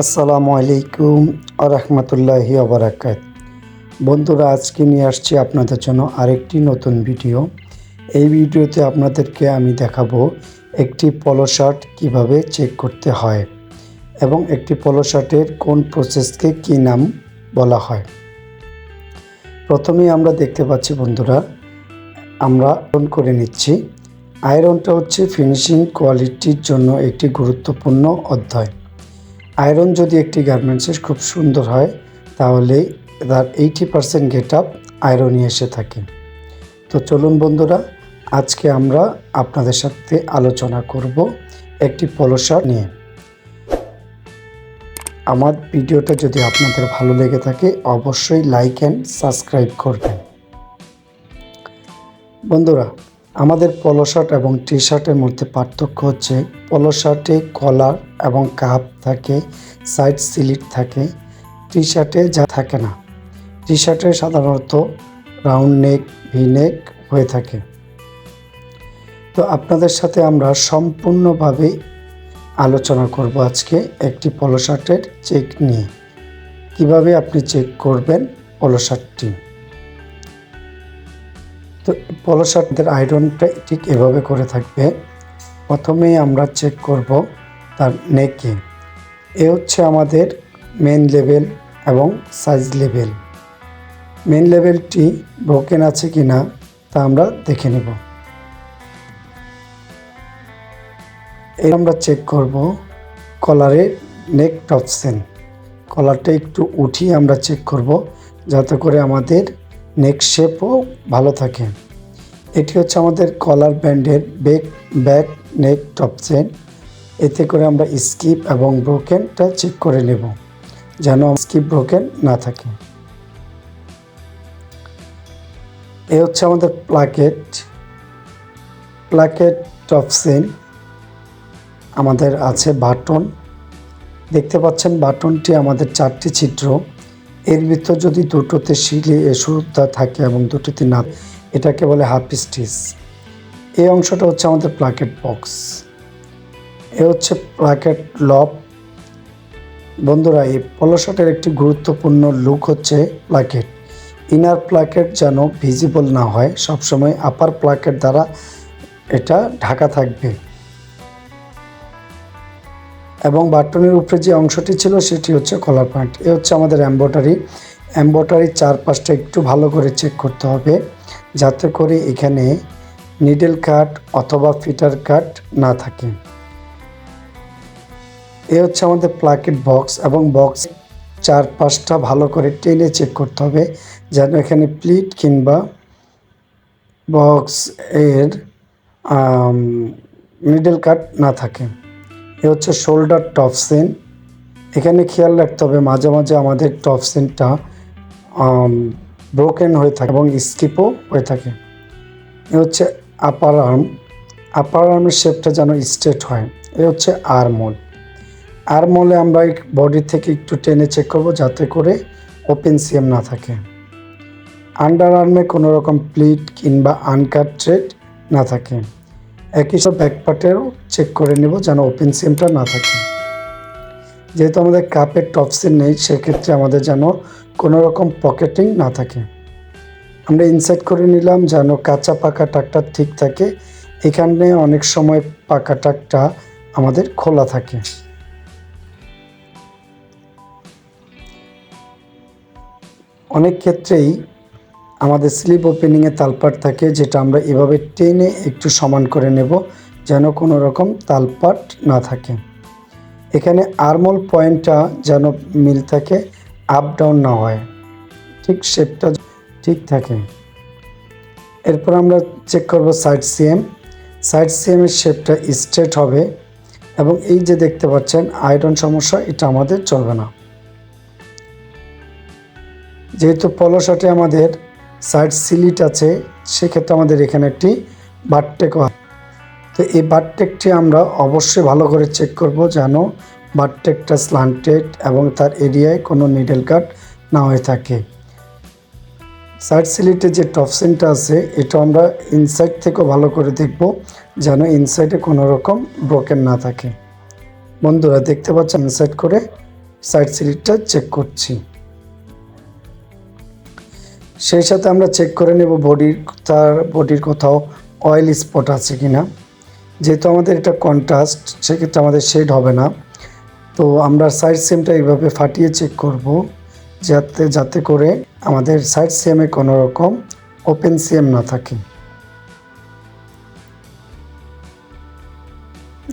আসসালামু আলাইকুম আরহামতুল্লাহি আবরাকাত বন্ধুরা, আজকে নিয়ে আসছি আপনাদের জন্য আরেকটি নতুন ভিডিও। এই ভিডিওতে আপনাদেরকে আমি দেখাবো একটি পলো শার্ট কীভাবে চেক করতে হয় এবং একটি পলো শার্টের কোন প্রসেসকে কী নাম বলা হয়। প্রথমেই আমরা দেখতে পাচ্ছি বন্ধুরা, আমরা আয়রন করে নিচ্ছি। আয়রনটা হচ্ছে ফিনিশিং কোয়ালিটির জন্য একটি গুরুত্বপূর্ণ অধ্যায়। আয়রন যদি একটি গার্মেন্টসের খুব সুন্দর হয়, তাহলে তার এইটি পারসেন্ট গেট আপ আয়রনই এসে থাকে। তো চলুন বন্ধুরা, আজকে আমরা আপনাদের সাথে আলোচনা করব একটি পলো শার্ট নিয়ে। আমার ভিডিওটা যদি আপনাদের ভালো লেগে থাকে, অবশ্যই লাইক অ্যান্ড সাবস্ক্রাইব করবেন। বন্ধুরা আমাদের পলো শার্ট এবং টি শার্টের মধ্যে পার্থক্য হচ্ছে পলো শার্টে কলার এবং কাপ থাকে সাইড সিলিট থাকে টি শার্টে যা থাকে না। টি শার্টে সাধারণত রাউন্ড নেক ভি নেক হয়ে থাকে। তো আপনাদের সাথে আমরা সম্পূর্ণভাবে আলোচনা করব আজকে একটি পলো শার্টের চেক নিয়ে। কীভাবে আপনি চেক করবেন পলো শার্টটি তো পলো শার্টদের আয়রনটা ঠিক এভাবে করে থাকবে। প্রথমেই আমরা চেক করব তার নেকে এ। হচ্ছে আমাদের মেন লেভেল এবং সাইজ লেভেল মেন লেভেলটি ব্রোকেন আছে কি না তা আমরা দেখে নেব। এই আমরা চেক করব কলারে নেক টপসেন কলারটা একটু উঠিয়ে আমরা চেক করব যাতে করে আমাদের নেক শেপও ভালো থাকে। এটি হচ্ছে আমাদের কলার ব্যান্ডের back back, neck, top chain এতে করে আমরা স্কিপ এবং ব্রোকেনটা চেক করে নেব, যেন স্কিপ ব্রোকেন না থাকে। এ হচ্ছে আমাদের প্লাকেট। প্লাকেট, টপ চেন আমাদের আছে বাটন। দেখতে পাচ্ছেন বাটনটি আমাদের চারটি ছিদ্র। এর ভিতর যদি দুটোতে শিলি সুতা থাকে এবং দুটোতে না, এটাকে বলে হাফ স্টিচ। এই অংশটা হচ্ছে আমাদের প্লাকেট বক্স। এ হচ্ছে প্লাকেট লব। বন্ধুরা, এই পলো শার্টের একটি গুরুত্বপূর্ণ লুক হচ্ছে প্লাকেট। ইনার প্লাকেট যেন ভিজিবল না হয়, সবসময় আপার প্লাকেট দ্বারা এটা ঢাকা থাকবে। এবং বাটনের উপরে যে অংশটি ছিল সেটি হচ্ছে কলার পয়েন্ট এ হচ্ছে আমাদের অ্যাম্বোটারি অ্যাম্বোটারির চারপাশটা একটু ভালো করে চেক করতে হবে যাতে করে এখানে নিডেল কাট অথবা ফিটার কাট না থাকে। এ হচ্ছে আমাদের প্লাকেট বক্স এবং বক্স চারপাশটা ভালো করে টেনে চেক করতে হবে যেন এখানে প্লিট কিংবা বক্স এর মিডল কাট না থাকে। এ হচ্ছে শোল্ডার টপ সেন এখানে খেয়াল রাখতে হবে, মাঝে মাঝে আমাদের টপ সেনটা ব্রোকেন হয়ে থাকে এবং স্কিপও হয়ে থাকে। এ হচ্ছে আপার আর্ম আপার আর্মের শেপটা যেন স্ট্রেট হয়। এ হচ্ছে আর্মোল আর্মোলে আমরা বডি থেকে একটু টেনে চেক করব যাতে করে ওপেন সিএম না থাকে। আন্ডার আর্মে কোনো রকম প্লিট কিংবা আনকাট ট্রেড না থাকে। একই সব ব্যাক পার্টেরও চেক করে নেব যেন ওপেন সিমটা না থাকে। যেহেতু আমাদের কাপের টপ সিম নেই, সেক্ষেত্রে আমাদের যেন কোনো রকম পকেটিং না থাকে। আমরা ইনসাইড করে নিলাম যেন কাঁচা পাকা টাকটা ঠিক থাকে। এখানে অনেক সময় পাকা টাকটা আমাদের খোলা থাকে। অনেক ক্ষেত্রেই আমাদের স্লিপ ওপেনিংয়ে তালপাট থাকে যেটা আমরা এভাবে টেনে একটু সমান করে নেব যেন কোনো রকম তালপাট না থাকে। এখানে আর্মল পয়েন্টটা যেন মিল থাকে আপ ডাউন না হয়। ঠিক শেপটা ঠিক থাকে। এরপর আমরা চেক করব সাইড সিএম সাইড সিএমের শেপটা স্ট্রেট হবে এবং এই যে দেখতে পাচ্ছেন আয়রন সমস্যা, এটা আমাদের চলবে না। যেহেতু পলো শার্টে আমাদের সাইড সিলিট আছে, সেক্ষেত্রে আমাদের এখানে একটি বারটেক তো এই বারটেকটি আমরা অবশ্যই ভালো করে চেক করব যেন বারটেকটা স্লান্টেড এবং তার এরিয়ায় কোনো নিডেল কাট না হয়ে থাকে। সাইড সিলিটে যে টপসেনটা আছে, এটা আমরা ইনসাইড থেকেও ভালো করে দেখব যেন ইনসাইডে কোনো রকম ব্রোকেন না থাকে। বন্ধুরা, দেখতে পাচ্ছেন ইনসাইড করে সাইড সিলিটটা চেক করছি। সেই সাথে আমরা চেক করে নেব বডির তার বডির কোথাও অয়েল স্পট আছে কি না যেহেতু আমাদের এটা কন্ট্রাস্ট সেক্ষেত্রে আমাদের শেড হবে না। তো আমরা সাইড সেমটা এইভাবে ফাটিয়ে চেক করব, যাতে যাতে করে আমাদের সাইড সেমে কোনো রকম ওপেন সিএম না থাকে।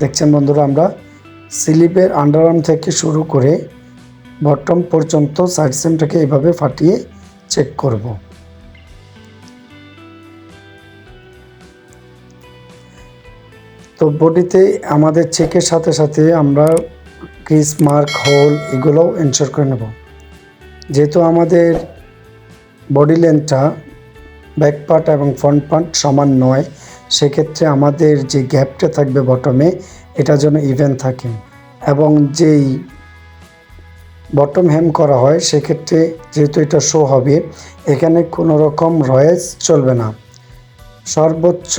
দেখছেন বন্ধুরা, আমরা স্লিপের আন্ডারআর্ম থেকে শুরু করে বটম পর্যন্ত সাইড সেমটাকে এইভাবে ফাটিয়ে চেক করব। তো বডিতে আমাদের চেকের সাথে সাথে আমরা ক্রিস মার্ক হোল এগুলোও এনশোর করে নেব। যেহেতু আমাদের বডি লেন্থটা ব্যাক পার্ট এবং ফ্রন্ট পার্ট সমান নয়, সেক্ষেত্রে আমাদের যে গ্যাপটা থাকবে বটমে এটা যেন ইভেন থাকে এবং যেই বটম হেম করা হয়, সেক্ষেত্রে যেহেতু এটা শো হবে, এখানে কোনো রকম রয়েস চলবে না। সর্বোচ্চ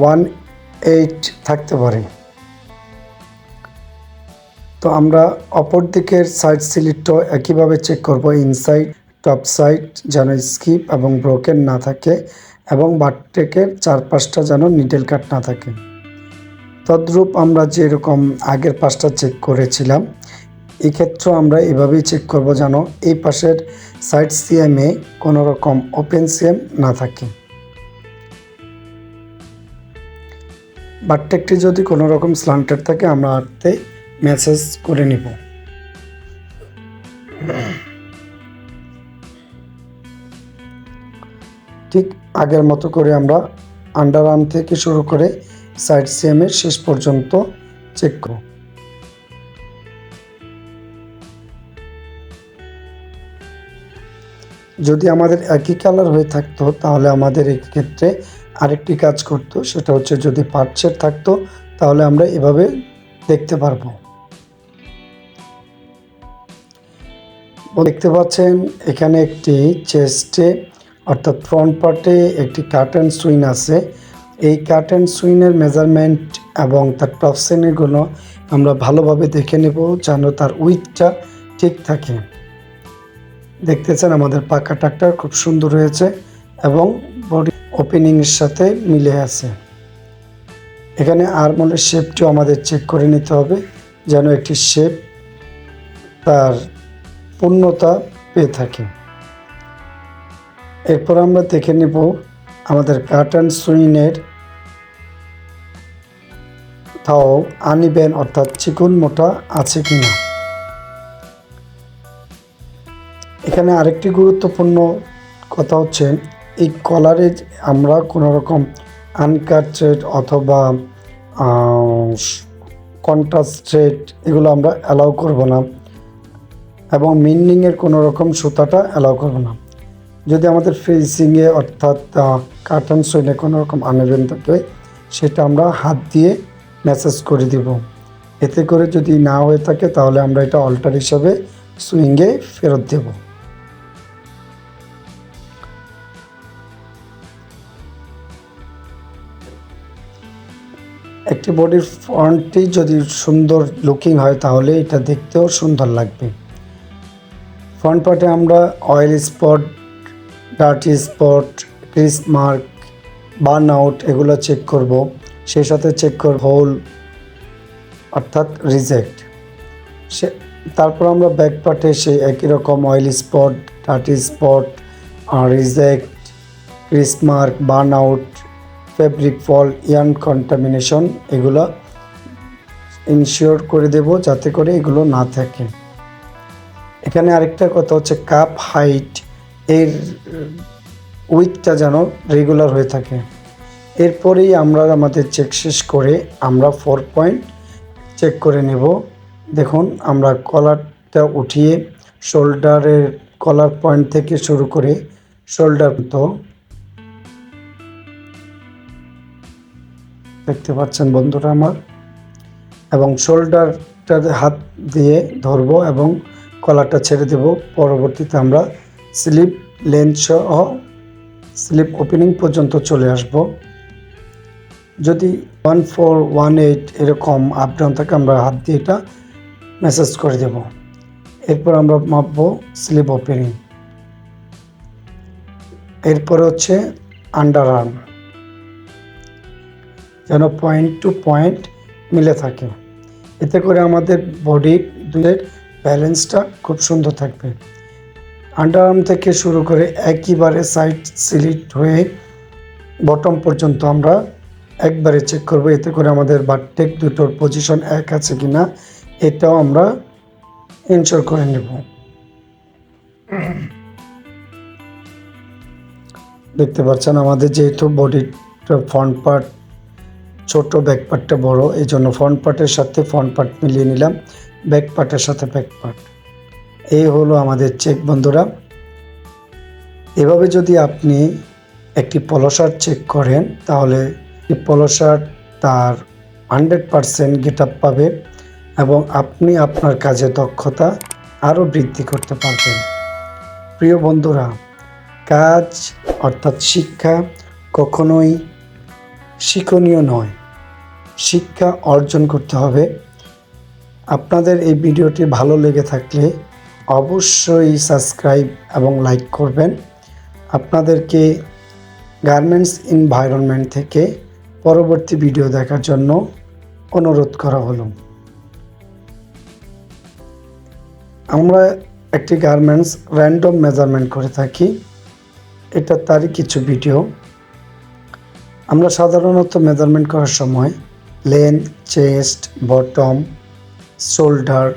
ওয়ান এইট থাকতে পারে। তো আমরা অপর দিকের সাইড সিলিটও একইভাবে চেক করব ইনসাইড টপ সাইড যেন স্কিপ এবং ব্রোকেন না থাকে এবং বাটটেকের চারপাশটা যেন নিডেল কাট না থাকে। তদ্রূপ আমরা যেরকম আগের পাশটা চেক করেছিলাম এক্ষেত্রেও আমরা এভাবেই চেক করব যেন এই পাশের সাইড সিএমে কোনো রকম ওপেন সিএম না থাকে। বাটটেকটি যদি কোনো রকম স্লান্টেড থাকে, আমরা আরতে মেসেজ করে নিব। ঠিক আগের মতো করে আমরা আন্ডার আর্ম থেকে শুরু করে সাইড সিএমের শেষ পর্যন্ত চেক করব। যদি আমাদের একই কালার হয়ে থাকতো, তাহলে আমাদের ক্ষেত্রে আরেকটি কাজ করতো, সেটা হচ্ছে যদি পার্টসেট থাকতো, তাহলে আমরা এভাবে দেখতে পারব। দেখতে পাচ্ছেন, এখানে একটি চেস্টে অর্থাৎ ফ্রন্ট পার্টে একটি কার্টেন সুইন আছে। এই কার্টেন সুইনের মেজারমেন্ট এবং তার টপ শ্রেণীগুলো আমরা ভালোভাবে দেখে নেব, যেন তার উইথটা ঠিক থাকে। দেখতেছেন আমাদের পাকা ট্রাক্টর খুব সুন্দর হয়েছে এবং বডি ওপেনিংয়ের সাথে মিলে আছে। এখানে আরমোলের শেপটিও আমাদের চেক করে নিতে হবে যেন একটি শেপ তার পূর্ণতা পেয়ে থাকে। এরপর আমরা দেখে নেব আমাদের কার্টন সুইনের তাও আনিবেন অর্থাৎ চিকুন মোটা আছে কিনা। এখানে আরেকটি গুরুত্বপূর্ণ কথা হচ্ছে, এই কলারে আমরা কোনো রকম থ্রেড অথবা কন্ট্রাস্ট এগুলো আমরা অ্যালাউ করব না এবং মিন্ডিংয়ের কোনো রকম সুতাটা অ্যালাউ করব না। যদি আমাদের ফেসিংয়ে অর্থাৎ কার্টন সুইনে কোনো রকম আনবেন থাকে, সেটা আমরা হাত দিয়ে মেসেজ করে দিব। এতে করে যদি না হয়ে থাকে, তাহলে আমরা এটা অল্টার হিসাবে সুইংয়ে ফেরত দেবো। বডির ফ্রন্টটি যদি সুন্দর লুকিং হয় তাহলে এটা দেখতেও সুন্দর লাগবে। ফ্রন্ট পার্টে আমরা oil spot dirty spot crease mark burn out এগুলো চেক করব। সেই সাথে চেক করব হোল অর্থাৎ রিজেক্ট সে তারপর আমরা ব্যাক পার্টে সেই একই রকম oil spot dirty spot reject crease mark burn out fabric fault yarn contamination এগুলো ইনশিওর করে দেব যাতে করে এগুলো না থাকে। এখানে আরেকটা কথা হচ্ছে কাপ হাইট এর উইথটা যেন রেগুলার হয়ে থাকে। এরপরেই আমরা আমাদের চেক শেষ করে আমরা ফোর পয়েন্ট চেক করে নেব। দেখুন, আমরা কলারটা উঠিয়ে শোল্ডারের কলার পয়েন্ট থেকে শুরু করে শোল্ডার তো দেখতে পাচ্ছেন বন্ধুরা আমার। এবং শোল্ডারটা হাত দিয়ে ধরবো এবং কলারটা ছেড়ে দেব। পরবর্তীতে আমরা স্লিপ লেন্থ সহ স্লিপ ওপেনিং পর্যন্ত চলে আসব। যদি ওয়ান ফোর ওয়ান এইট এরকম আপ ডাউন থাকে, আমরা হাত দিয়ে এটা মেসেজ করে দেব। এরপর আমরা মাপবো স্লিপ ওপেনিং। এরপর হচ্ছে আন্ডার আর্ম। যেন পয়েন্ট টু পয়েন্ট মিলে থাকে। এতে করে আমাদের বডির দুয়ের ব্যালেন্সটা খুব সুন্দর থাকবে। আন্ডার আর্ম থেকে শুরু করে একইবারে সাইড সিলিট হয়ে বটম পর্যন্ত আমরা একবারে চেক করব, এতে করে আমাদের বারটেক দুটোর পজিশন এক আছে কি না এটাও আমরা ইনশোর করে নেব। দেখতে পাচ্ছেন আমাদের যেহেতু বডির ফ্রন্ট পার্ট ছোট ব্যাক পার্টটা বড়, এই জন্য ফ্রন্ট পার্টের সাথে ফ্রন্ট পার্ট মিলিয়ে নিলাম। ব্যাক পার্টের সাথে ব্যাক পার্ট এই হলো আমাদের চেক বন্ধুরা। এভাবে যদি আপনি একটি পলো শার্ট চেক করেন, তাহলে এই পলো শার্ট তার হান্ড্রেড পারসেন্ট গেট আপ পাবে এবং আপনি আপনার কাজে দক্ষতা আরও বৃদ্ধি করতে পারবেন। প্রিয় বন্ধুরা, কাজ অর্থাৎ শিক্ষা কখনোই শিক্ষণীয় নয়। শিক্ষা অর্জন করতে হবে। আপনাদের এই ভিডিওটি ভালো লেগে থাকলে অবশ্যই সাবস্ক্রাইব এবং লাইক করবেন। আপনাদেরকে গার্মেন্টস এনভায়রনমেন্ট থেকে পরবর্তী ভিডিও দেখার জন্য অনুরোধ করা হলো। আমরা একটি গার্মেন্টস র্যান্ডম মেজারমেন্ট করে থাকি। এটা তারই কিছু ভিডিও। আমরা সাধারণত মেজারমেন্ট করার সময় length chest, bottom, shoulder,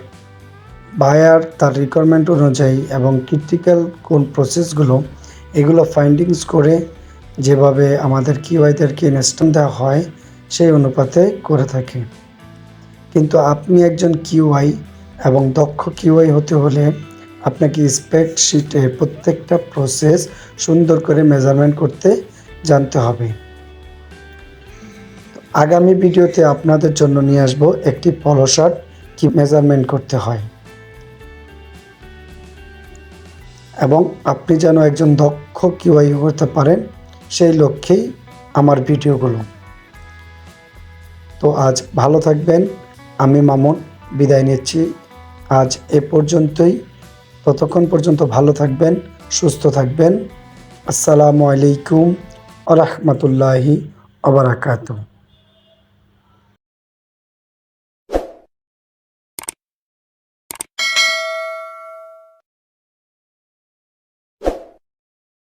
buyer তার রিকোয়ারমেন্ট অনুযায়ী এবং ক্রিটিক্যাল কোন প্রসেসগুলো এগুলো ফাইন্ডিংস করে যেভাবে আমাদের কিউআইদেরকে ইনস্ট্যান্ট দেওয়া হয় সেই অনুপাতে করে থাকি। কিন্তু আপনি একজন কিউআই এবং দক্ষ কিউআই হতে হলে আপনাকে স্প্রেডশিটে প্রত্যেকটা প্রসেস সুন্দর করে মেজারমেন্ট করতে জানতে হবে। আগামী ভিডিওতে আপনাদের জন্য নিয়ে আসব একটি পলো শার্ট কি মেজারমেন্ট করতে হয়। এবং আপনি যেন একজন দক্ষ কিউআই করতে পারেন সেই লক্ষ্যেই আমার ভিডিওগুলো। তো আজ ভালো থাকবেন, আমি মামুন, বিদায় নিচ্ছি। আজ এ পর্যন্তই। ততক্ষণ পর্যন্ত ভালো থাকবেন, সুস্থ থাকবেন। আসসালামু আলাইকুম আ রহমতুল্লাহি আবরাকাতুহ